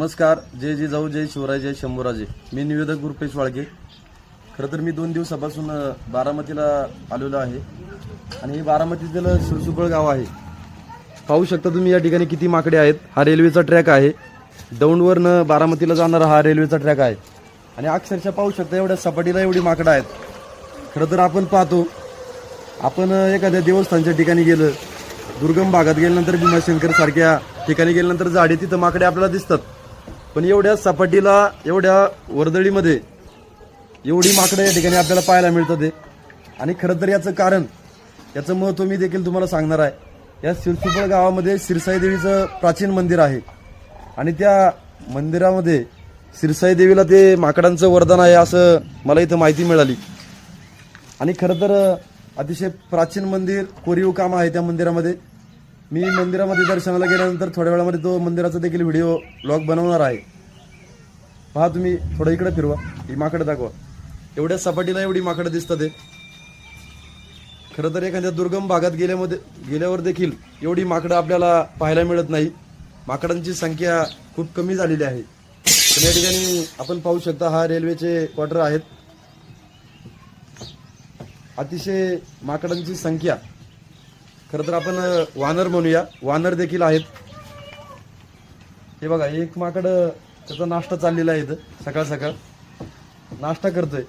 नमस्कार जय जय जाऊ जय शिवराय जय शंभूराजे. मी निवेदक रुपेश वाळके. खरं तर मी दोन दिवसापासून बारामतीला आलेलो आहे. आणि हे बारामतीतील सुरसुपळ गाव आहे. पाहू शकता तुम्ही या ठिकाणी किती माकडे आहेत. हा रेल्वेचा ट्रॅक आहे. दौंडवरनं बारामतीला जाणारा हा रेल्वेचा ट्रॅक आहे. आणि अक्षरशः पाहू शकता एवढ्या सपाटीला एवढी माकडं आहेत. खरं तर आपण पाहतो आपण एखाद्या देवस्थानच्या ठिकाणी गेलं दुर्गम भागात गेल्यानंतर भीमाशंकर सारख्या ठिकाणी गेल्यानंतर झाडे तिथं माकडे आपल्याला दिसतात. पण एवढ्या सपाटीला एवढ्या वर्दळीमध्ये एवढी माकडं या ठिकाणी आपल्याला पाहायला मिळतं ते. आणि खरं तर याचं कारण याचं महत्त्व मी देखील तुम्हाला सांगणार आहे. या सिरसुपळ गावामध्ये सिरसाई देवीचं प्राचीन मंदिर आहे. आणि त्या मंदिरामध्ये सिरसाई देवीला ते माकडांचं वरदान आहे असं मला इथं माहिती मिळाली. आणि खरं तर अतिशय प्राचीन मंदिर कोरीव काम आहे त्या मंदिरामध्ये. मी मंदिरामध्ये दर्शनाला गेल्यानंतर थोड्या वेळामध्ये तो मंदिराचा देखील व्हिडिओ ब्लॉग बनवणार आहे. पहा तुम्ही थोडं इकडे फिरवा. ही माकडं दाखवा. एवढ्या सपाटीला एवढी माकडं दिसतात ते खरं तर एखाद्या दुर्गम भागात गेल्यामध्ये गेल्यावर देखील एवढी माकडं आपल्याला पाहायला मिळत नाही. माकडांची संख्या खूप कमी झालेली आहे. पण या ठिकाणी आपण पाहू शकता हा रेल्वेचे क्वार्टर आहेत. अतिशय माकडांची संख्या खरं तर आपण वानर म्हणूया. वानर देखील आहेत. हे बघा एक माकड त्याचा नाश्ता चाललेला आहे इथं सकाळ सकाळ. नाश्ता करतोय.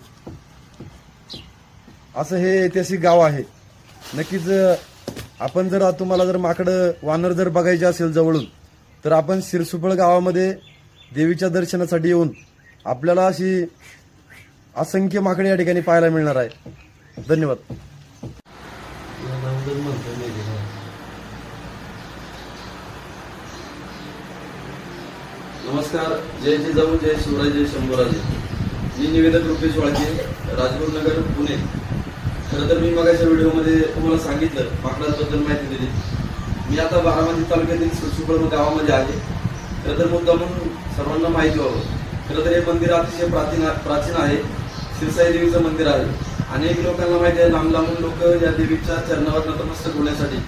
असं हे ऐतिहासिक गाव आहे. नक्कीच आपण जर तुम्हाला जर माकडं वानर जर बघायचे असेल जवळून तर आपण सिरसुपळ गावामध्ये देवीच्या दर्शनासाठी येऊन आपल्याला अशी असंख्य माकडे या ठिकाणी पाहायला मिळणार आहे. धन्यवाद. नमस्कार जय जिजाऊ जय शिवराय जय शंभूराजे. मी निवेदक रुपेश वाळके राजगुरुनगर पुणे. खरं तर मी मगाच्या व्हिडिओमध्ये तुम्हाला सांगितलं माकडांबद्दल माहिती दिली. मी आता बारामती तालुक्यातील सुसुपळ गावामध्ये आहे. खरं तर मुद्दा म्हणून सर्वांना माहिती व्हावं. खरं तर हे मंदिर अतिशय प्राचीन प्राचीन आहे. शिरसाई देवीचं मंदिर आहे. अनेक लोकांना माहिती आहे लांब लांबून लोक या देवीच्या चरणावर नतमस्तक होण्यासाठी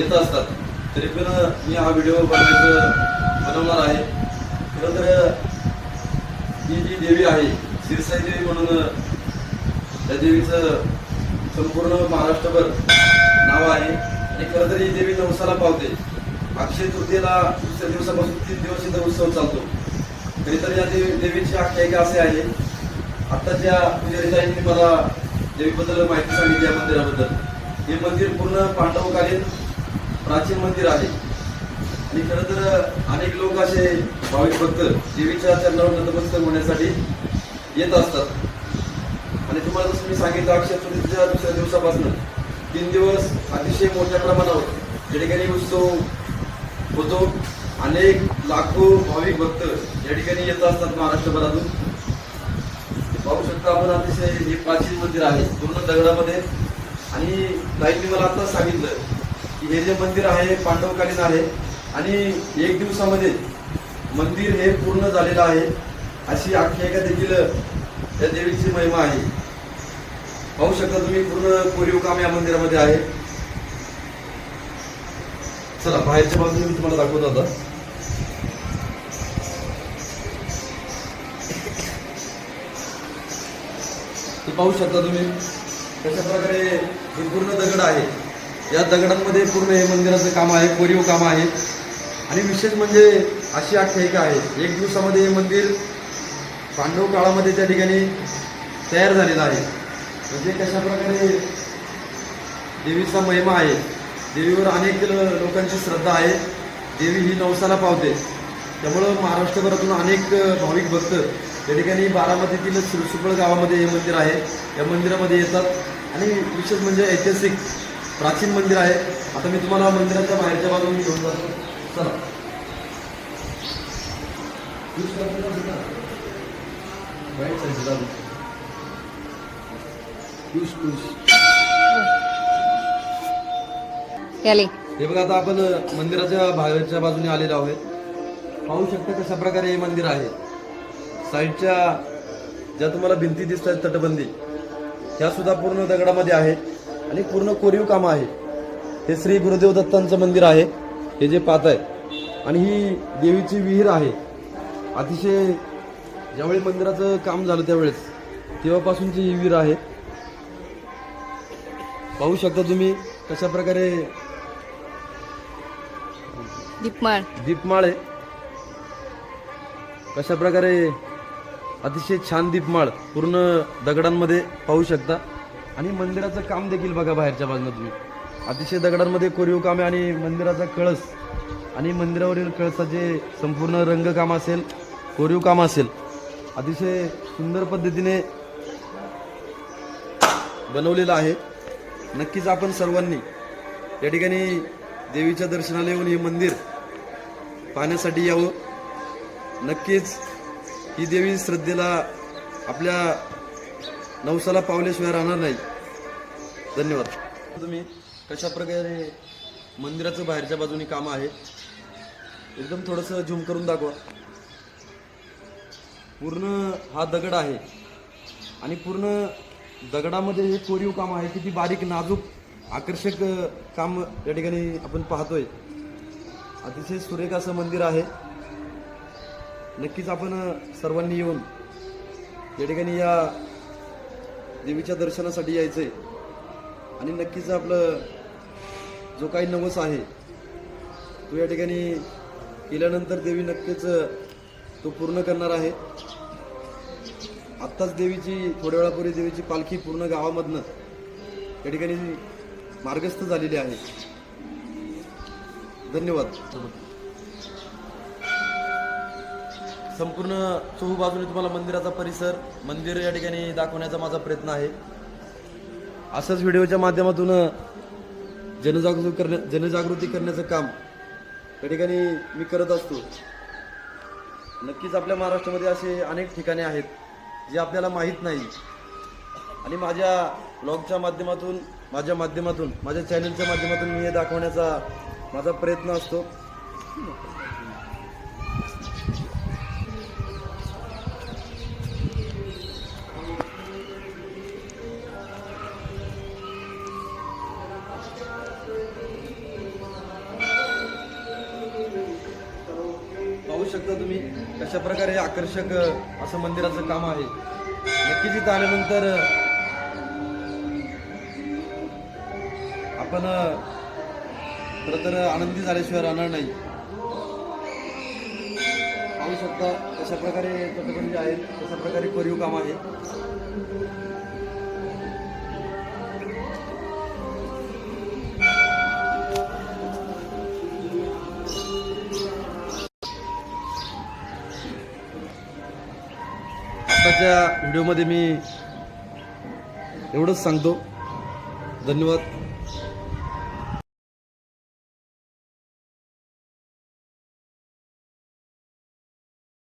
येत असतात. तरी पण मी हा व्हिडिओ बनवायचं बनवणार आहे. खरं तर ही जी देवी आहे शिरसाई देवी म्हणून त्या देवीचं संपूर्ण महाराष्ट्रभर नाव आहे. आणि खरं तर ही देवी नवसाला पावते. अक्षय तृतीयेला दुसऱ्या दिवसापासून तीन दिवस इथं उत्सव चालतो. तरी तर या देवी देवीची आख्यायिका असे आहे. आत्ताच्या पुजारीताईंनी मला देवीबद्दल माहिती सांगितली या मंदिराबद्दल. हे मंदिर पूर्ण पांडवकालीन प्राचीन मंदिर आहे. आणि खरं तर अनेक लोक असे भाविक भक्त देवीच्या चरणावर नतमस्तक होण्यासाठी येत असतात. आणि तुम्हाला जसं मी सांगितलं अक्षय चतुर्थीच्या दुसऱ्या दिवसापासून तीन दिवस अतिशय मोठ्या प्रमाणावर या ठिकाणी उत्सव होतो. अनेक लाखो भाविक भक्त या ठिकाणी येत असतात महाराष्ट्रभरातून. पाहू शकता आपण अतिशय हे प्राचीन मंदिर आहे पूर्ण दगडामध्ये. आणि ताईंनी मला आता सांगितलं की हे जे मंदिर आहे पांडवकालीन आहे आणि एक दिवसामध्ये मंदिर हे पूर्ण झालेलं आहे. अशी आख्यायिका देखील त्या देवीची महिमा आहे. पाहू शकता तुम्ही पूर्ण कोरीव काम या मंदिरामध्ये आहे. चला बाहेरच्या बाजूने मी तुम्हाला दाखवत होता पाहू शकता तुम्ही कशा प्रकारे हे पूर्ण दगड आहे. या दगडांमध्ये पूर्ण हे मंदिराचं काम आहे कोरीव काम आहे. आणि विशेष म्हणजे अशी आख्यायिका आहे. एक दिवसामध्ये हे मंदिर पांडव काळामध्ये त्या ठिकाणी तयार झालेलं आहे. म्हणजे कशाप्रकारे देवीचा महिमा आहे. देवीवर अनेक लोकांची श्रद्धा आहे. देवी ही नवसाला पावते. त्यामुळं महाराष्ट्रभरातून अनेक भाविक भक्त त्या ठिकाणी बारामतीतील सुरसुपळ गावामध्ये हे मंदिर आहे. या मंदिरामध्ये येतात. आणि विशेष म्हणजे ऐतिहासिक प्राचीन मंदिर आहे. आता मी तुम्हाला मंदिराच्या बाहेरच्या बाजूने घेऊन जातो. चला. Push, push. याले. हे बघा आता आपण मंदिराच्या बाहेरच्या बाजूने आलेलो आहोत. पाहू शकता कशा प्रकारे हे मंदिर आहे. साईडच्या ज्या तुम्हाला भिंती दिसत आहेत तटबंदी ह्या सुद्धा पूर्ण दगडामध्ये आहेत. आणि पूर्ण कोरीव काम आहे हे श्री गुरुदेव दत्तांचं मंदिर आहे. हे जे पाहत आहे आणि ही देवीची विहीर आहे. अतिशय ज्यावेळी मंदिराचं काम झालं त्यावेळेस तेव्हापासूनची ही विहीर आहे. पाहू शकता तुम्ही कशा प्रकारे दीपमाळ. दीपमाळ आहे. कशा प्रकारे अतिशय छान दीपमाळ पूर्ण दगडांमध्ये पाहू शकता. आणि मंदिराचं काम देखील बघा बाहेरच्या बाजूला तुम्ही. अतिशय दगडांमध्ये कोरीव कामे आणि मंदिराचा कळस आणि मंदिरावरील कळसाचे संपूर्ण रंगकाम असेल कोरीव काम असेल. अतिशय सुंदर पद्धतीने बनवलेलं आहे. नक्कीच आपण सर्वांनी या ठिकाणी देवीच्या दर्शनाला येऊन हे मंदिर पाहण्यासाठी यावं. नक्कीच ही देवी श्रद्धेला आपल्या नवसाला पावल्याशिवाय राहणार नाही. धन्यवाद. तुम्ही कशा प्रकारे मंदिराचं बाहेरच्या बाजूने काम आहे? एकदम थोडंसं झूम करून दाखवा. पूर्ण हा दगड आहे. आणि पूर्ण दगडामध्ये हे कोरीव काम आहे. किती बारीक नाजूक आकर्षक काम या ठिकाणी आपण पाहतोय. अतिशय सुरेख असं मंदिर आहे. नक्कीच आपण सर्वांनी येऊन या ठिकाणी या देवीच्या दर्शनासाठी यायचंय. आणि नक्कीच आपलं जो काही नवस आहे तो या ठिकाणी केल्यानंतर देवी नक्कीच तो पूर्ण करणार आहे. आत्ताच देवीची थोड्या वेळापूर्वी देवीची पालखी पूर्ण गावामधनं या ठिकाणी मार्गस्थ झालेली आहे. धन्यवाद. संपूर्ण चहू बाजूने तुम्हाला मंदिराचा परिसर मंदिर या ठिकाणी दाखवण्याचा माझा प्रयत्न आहे. असंच व्हिडिओच्या माध्यमातून जनजागृती करण्या जनजागृती करण्याचं काम या ठिकाणी मी करत असतो. नक्कीच आपल्या महाराष्ट्रामध्ये असे अनेक ठिकाणे आहेत जे आपल्याला माहीत नाही. आणि माझ्या ब्लॉगच्या माध्यमातून माझ्या माध्यमातून माझ्या चॅनलच्या माध्यमातून मी हे दाखवण्याचा माझा प्रयत्न असतो. शकता तुम्ही. कशा प्रकारे आकर्षक असं मंदिराचं काम आहे? नक्कीच इथं आल्यानंतर आपण खरं तर आनंदी झाल्याशिवाय राहणार नाही. पाहू शकता कशा प्रकारे तटबंदी आहे कशा प्रकारे कोरीव काम आहे आताच्या व्हिडिओमध्ये मी एवढंच सांगतो. धन्यवाद.